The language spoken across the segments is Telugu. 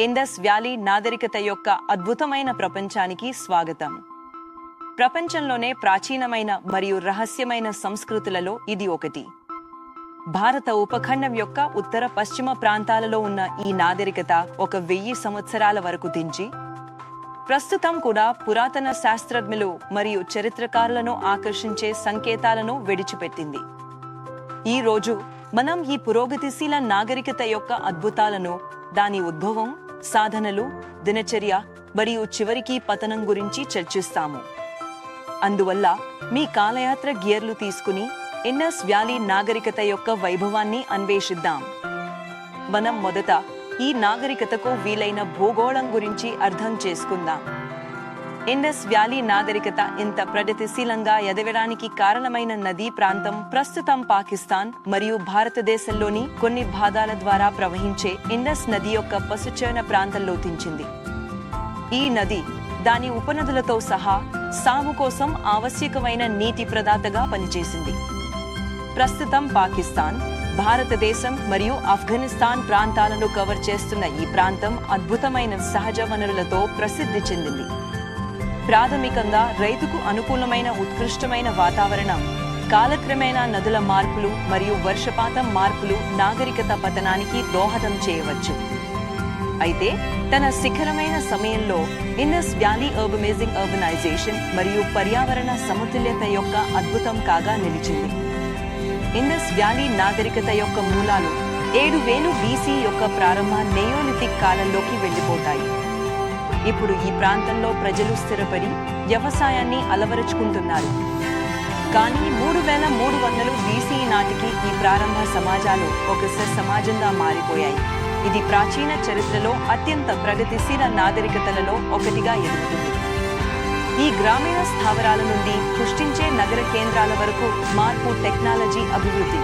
ఇండస్ వ్యాలీ నాగరికత యొక్క అద్భుతమైన ప్రపంచానికి స్వాగతం. ప్రపంచంలోనే ప్రాచీనమైన మరియు రహస్యమైన సంస్కృతులలో ఇది ఒకటి. భారత ఉపఖండం యొక్క ఉత్తర పశ్చిమ ప్రాంతాలలో ఉన్న ఈ నాగరికత ఒక వెయ్యి సంవత్సరాల వరకు దించి ప్రస్తుతం కూడా పురాతన శాస్త్రజ్ఞులు మరియు చరిత్రకారులను ఆకర్షించే సంకేతాలను విడిచిపెట్టింది. ఈ రోజు మనం ఈ పురోగతిశీల నాగరికత యొక్క అద్భుతాలను దాని ఉద్భవం సాధనలు దినచర్య మరియు చివరికి పతనం గురించి చర్చిస్తాము. అందువల్ల మీ కాలయాత్ర గియర్లు తీసుకుని ఎన్ఎస్ వ్యాలీ నాగరికత యొక్క వైభవాన్ని అన్వేషిద్దాం. మనం మొదట ఈ నాగరికతకు వీలైన భూగోళం గురించి అర్థం చేసుకుందాం. ఇండస్ వ్యాలీ నాగరికత ఇంత ప్రగతిశీలంగా ఎదగడానికి కారణమైన నదీ ప్రాంతం ప్రస్తుతం పాకిస్తాన్ మరియు భారతదేశంలోని కొన్ని భాగాల ద్వారా ప్రవహించే ఇండస్ నది యొక్క పశుచయన ప్రాంతంలో తించింది. ఈ నది దాని ఉపనదులతో సహా సాగు కోసం ఆవశ్యకమైన నీటి ప్రదాతగా పనిచేసింది. ప్రస్తుతం పాకిస్తాన్ భారతదేశం మరియు ఆఫ్ఘనిస్తాన్ ప్రాంతాలను కవర్ చేస్తున్న ఈ ప్రాంతం అద్భుతమైన సహజ వనరులతో ప్రసిద్ధి చెందింది. ప్రాథమికంగా రైతుకు అనుకూలమైన ఉత్కృష్టమైన వాతావరణం కాలక్రమేణా నదుల మార్పులు మరియు వర్షపాతం మార్పులు నాగరికత పతనానికి దోహదం చేయవచ్చు. అయితే తన శిఖరమైన సమయంలో ఇన్నస్ వ్యాలీ అర్బమేజింగ్ అర్బనైజేషన్ మరియు పర్యావరణ సమతుల్యత యొక్క అద్భుతం కాగా నిలిచింది. ఇండస్ వ్యాలీ నాగరికత యొక్క మూలాలు ఏడు వేలు బీసీ యొక్క ప్రారంభ నెయోలిథిక్ కాలంలోకి వెళ్ళిపోతాయి. ఇప్పుడు ఈ ప్రాంతంలో ప్రజలు స్థిరపడి వ్యవసాయాన్ని అలవరుచుకుంటున్నారు. కానీ మూడు వేల మూడు వందలు బీసీ నాటికి ఈ ప్రారంభ సమాజాలు ఒక సమాజంగా మారిపోయాయి. ఇది ప్రాచీన చరిత్రలో అత్యంత ప్రగతిశీల నాగరికతలలో ఒకటిగా ఎదుగుతుంది. ఈ గ్రామీణ స్థావరాల నుండి సృష్టించే నగర కేంద్రాల వరకు మార్పు టెక్నాలజీ అభివృద్ధి.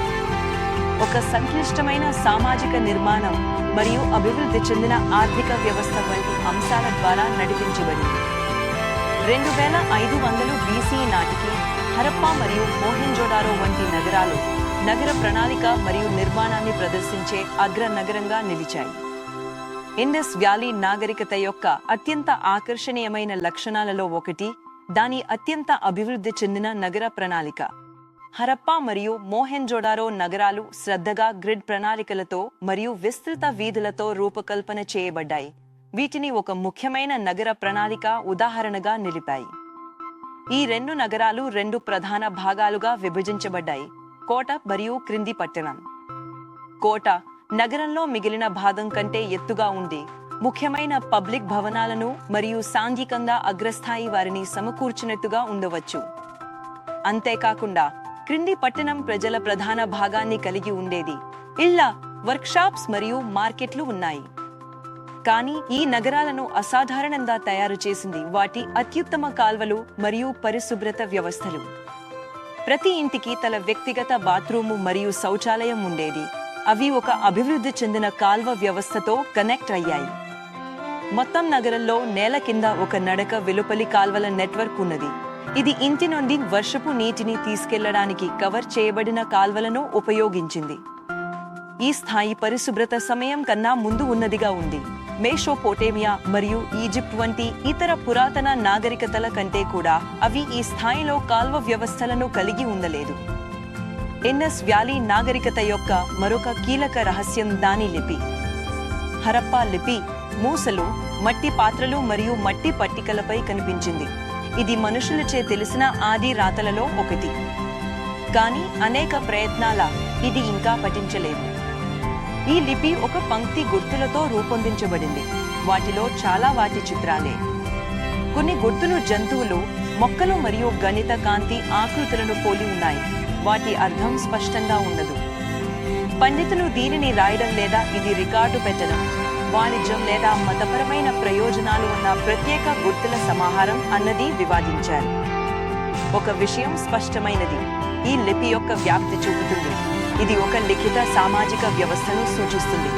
ఒక సంక్లిష్టమైన సామాజిక నిర్మాణం మరియు అభివృద్ధి చెందిన ఆర్థిక వ్యవస్థ వంటి అంశాల ద్వారా నడిపించబడింది. రెండు వేల ఐదు వందలు బీసీ నాటికి హరప్పా మరియు మోహెంజోడారో వంటి నగరాలు నగర ప్రణాళిక మరియు నిర్మాణాన్ని ప్రదర్శించే అగ్ర నగరంగా నిలిచాయి. ఇండస్ వ్యాలీ నాగరికత యొక్క అత్యంత ఆకర్షణీయమైన లక్షణాలలో ఒకటి దాని అత్యంత అభివృద్ధి చెందిన నగర ప్రణాళిక. హరప్పా మరియు మోహెంజోడారో నగరాలు శ్రద్ధగా గ్రిడ్ ప్రణాళికలతో మరియు విస్తృత వీధులతో రూపకల్పన చేయబడ్డాయి. వీటిని ఒక ముఖ్యమైన నగర ప్రణాళిక ఉదాహరణగా నిలిపాయి. ఈ రెండు నగరాలు రెండు ప్రధాన భాగాలుగా విభజించబడ్డాయి. కోట మరియు క్రింది పట్టణం. కోట నగరంలో మిగిలిన భాగం కంటే ఎత్తుగా ఉంది. ముఖ్యమైన పబ్లిక్ భవనాలను మరియు సాంఘికంగా అగ్రస్థాయి వారిని సమకూర్చినట్టుగా ఉండవచ్చు. అంతేకాకుండా క్రింది పట్టణం ప్రజల ప్రధాన భాగాన్ని కలిగి ఉండేది. ఇళ్ళ వర్క్షాప్స్ మరియు మార్కెట్లు ఉన్నాయి. కానీ ఈ నగరాలను అసాధారణంగా తయారు చేసింది వాటి అత్యుత్తమ కాల్వలు మరియు పరిశుభ్రత వ్యవస్థలు. ప్రతి ఇంటికి తన వ్యక్తిగత బాత్రూము మరియు శౌచాలయం ఉండేది. అవి ఒక అభివృద్ధి చెందిన కాల్వ వ్యవస్థతో కనెక్ట్ అయ్యాయి. మొత్తం నగరంలో నేల కింద ఒక నడక వెలుపలి కాల్వల నెట్వర్క్ ఉన్నది. ఇది ఇంటి నుండి వర్షపు నీటిని తీసుకెళ్ళడానికి కవర్ చేయబడిన కాల్వలను ఉపయోగించింది. ఈ స్థాయి పరిశుభ్రత సమయం కన్నా ముందు ఉన్నదిగా ఉంది. మేషోపోటేమియా మరియు ఈజిప్ట్ వంటి ఇతర పురాతన నాగరికతల కంటే కూడా అవి ఈ స్థాయిలో కాల్వ వ్యవస్థలను కలిగి ఉండలేదు. ఎన్ఎస్ వ్యాలీ నాగరికత యొక్క మరొక కీలక రహస్యం దాని లిపి. హరప్పా లిపి మూసలు మట్టి పాత్రలు మరియు మట్టి పట్టికలపై కనిపించింది. ఇది మనుషులచే తెలిసిన ఆది రాతలలో ఒకటి. కానీ అనేక ప్రయత్నాల ఇది ఇంకా పఠించలేదు. ఈ లిపి ఒక పంక్తి గుర్తులతో రూపొందించబడింది. వాటిలో చాలా వాటి చిత్రాలే. కొన్ని గుర్తులు జంతువులు మొక్కలు మరియు గణిత కాంతి ఆకృతులను పోలి ఉన్నాయి. వాటి అర్థం స్పష్టంగా ఉండదు. పండితులు దీనిని రాయడం లేదా ఇది రికార్డు పెట్టడం. వాణిజ్యం లేదా మతపరమైన ప్రయోజనాలు ఉన్న ప్రత్యేక గుర్తుల సమాహారం అన్నది వివాదించారు. ఒక విషయం స్పష్టమైనది. ఈ లిపి యొక్క వ్యాప్తి చూపుతుంది. ఇది ఒక లిఖిత సామాజిక వ్యవస్థను సూచిస్తుంది.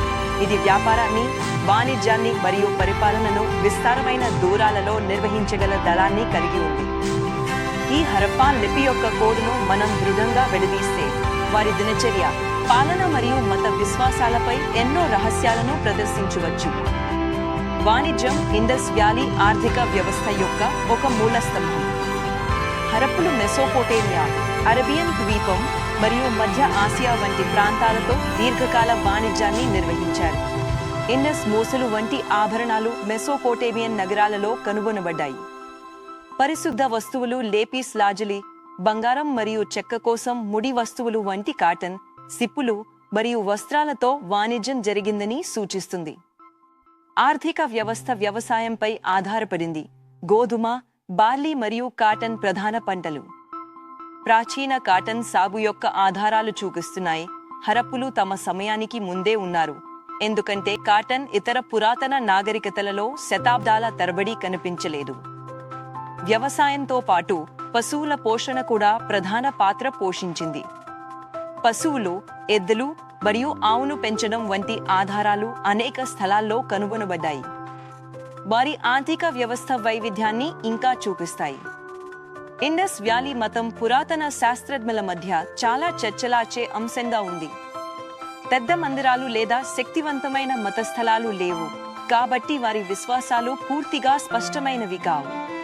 ఇది వ్యాపారాన్ని వాణిజ్యాన్ని మరియు పరిపాలనను విస్తారమైన దూరాలలో నిర్వహించగల దళాన్ని కలిగి ఉంది. ఈ హరప్పా లిపి యొక్క కోడ్ను మనం దృఢంగా వెలిదీస్తే వారి దినచర్య పాలన మరియు మత విశ్వాసాలపై ఎన్నో రహస్యాలను ప్రదర్శించవచ్చు. వాణిజ్యం ఇండస్ వ్యాలీ ఆర్థిక వ్యవస్థ యొక్క ఒక మూల స్తంభం హరప్పులు మెసోపోటేమియా అరబియన్ ద్వీపం మరియు మధ్య ఆసియా వంటి ప్రాంతాలతో దీర్ఘకాల వాణిజ్యాన్ని నిర్వహించారు. ఇండస్ మూసలు వంటి ఆభరణాలు మెసోపోటేమియన్ నగరాలలో కనుగొనబడ్డాయి. పరిశుద్ధ వస్తువులు లేపీస్ లాజలి బంగారం మరియు చెక్క కోసం ముడి వస్తువులు వంటి కాటన్ సిప్పులు మరియు వస్త్రాలతో వాణిజ్యం జరిగిందని సూచిస్తుంది. ఆర్థిక వ్యవస్థ వ్యవసాయంపై ఆధారపడింది. గోధుమ బార్లీ మరియు కాటన్ ప్రధాన పంటలు. ప్రాచీన కాటన్ సాగు యొక్క ఆధారాలు చూపిస్తున్నాయి. హరప్పులు తమ సమయానికి ముందే ఉన్నారు. ఎందుకంటే కాటన్ ఇతర పురాతన నాగరికతలలో శతాబ్దాల తరబడి కనిపించలేదు. వ్యవసాయంతో పాటు పశువుల పోషణ కూడా ప్రధాన పాత్ర పోషించింది. పశువులు ఎద్దులు మరియు ఆవును పెంచడం వంటి ఆధారాలు అనేక స్థలాల్లో కనుగొనబడ్డాయి. వారి ఆర్థిక వ్యవస్థ వైవిధ్యాన్ని ఇంకా చూపిస్తాయి. ఇండస్ వ్యాలీ మతం పురాతన శాస్త్రజ్ఞుల మధ్య చాలా చర్చలాచే అంశంగా ఉంది. పెద్ద మందిరాలు లేదా శక్తివంతమైన మత స్థలాలు లేవు. కాబట్టి వారి విశ్వాసాలు పూర్తిగా స్పష్టమైనవి కావు.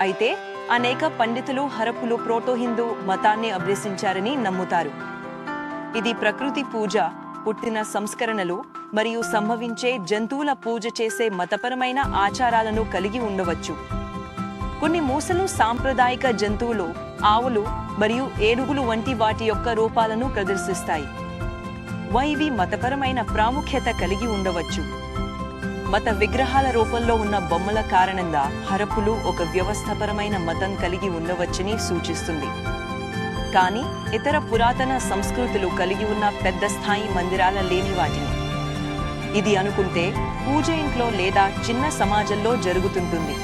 అయితే అనేక పండితులు హరపులు ప్రోటో హిందూ మతాన్ని అభ్యసించారని నమ్ముతారు. ఇది ప్రకృతి పూజ పుట్టిన సంస్కరణలు మరియు సంభవించే జంతువుల పూజ చేసే మతపరమైన ఆచారాలను కలిగి ఉండవచ్చు. కొన్ని మూసలు సాంప్రదాయిక జంతువులు ఆవులు మరియు ఏనుగులు వంటి వాటి యొక్క రూపాలను ప్రదర్శిస్తాయి. వైవి మతపరమైన ప్రాముఖ్యత కలిగి ఉండవచ్చు. మత విగ్రహాల రూపంలో ఉన్న బొమ్మల కారణంగా హరపులు ఒక వ్యవస్థపరమైన మతం కలిగి ఉండవచ్చని సూచిస్తుంది. కానీ ఇతర పురాతన సంస్కృతులు కలిగి ఉన్న పెద్ద స్థాయి మందిరాల లేని వాటిని. ఇది అనుకుంటే పూజ ఇంట్లో లేదా చిన్న సమాజంలో జరుగుతుంటుంది.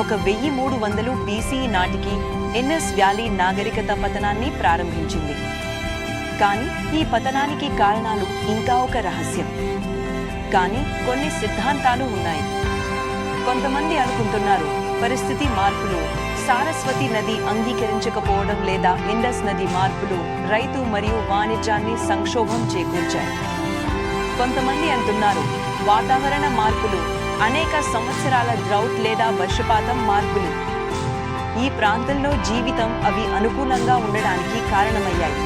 ఒక వెయ్యి మూడు వందలు బీసీ నాటికి ఎన్ఎస్ వ్యాలీ నాగరికత పతనాన్ని ప్రారంభించింది. కానీ ఈ పతనానికి కారణాలు ఇంకా ఒక రహస్యం. కానీ కొన్ని సిద్ధాంతాలు ఉన్నాయి. కొంతమంది అనుకుంటున్నారు పరిస్థితి మార్పులు సారస్వతి నది అంగీకరించకపోవడం లేదా ఇండస్ నది మార్పులు రైతు మరియు వాణిజ్యాన్ని సంక్షోభం చేకూర్చాయి. కొంతమంది అంటున్నారు వాతావరణ మార్పులు అనేక సంవత్సరాల డ్రౌట్ లేదా వర్షపాతం మార్పులు. ఈ ప్రాంతంలో జీవితం అవి అనుకూలంగా ఉండడానికి కారణమయ్యాయి.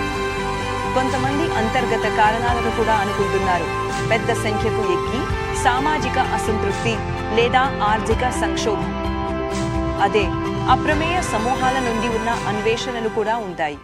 కొంతమంది అంతర్గత కారణాలను కూడా అనుకుంటున్నారు. పెద్ద సంఖ్యకు ఎక్కి సామాజిక అసంతృప్తి లేదా ఆర్థిక సంక్షోభం. అదే అప్రమేయ సమూహాల నుండి ఉన్న అన్వేషణలు కూడా ఉంటాయి.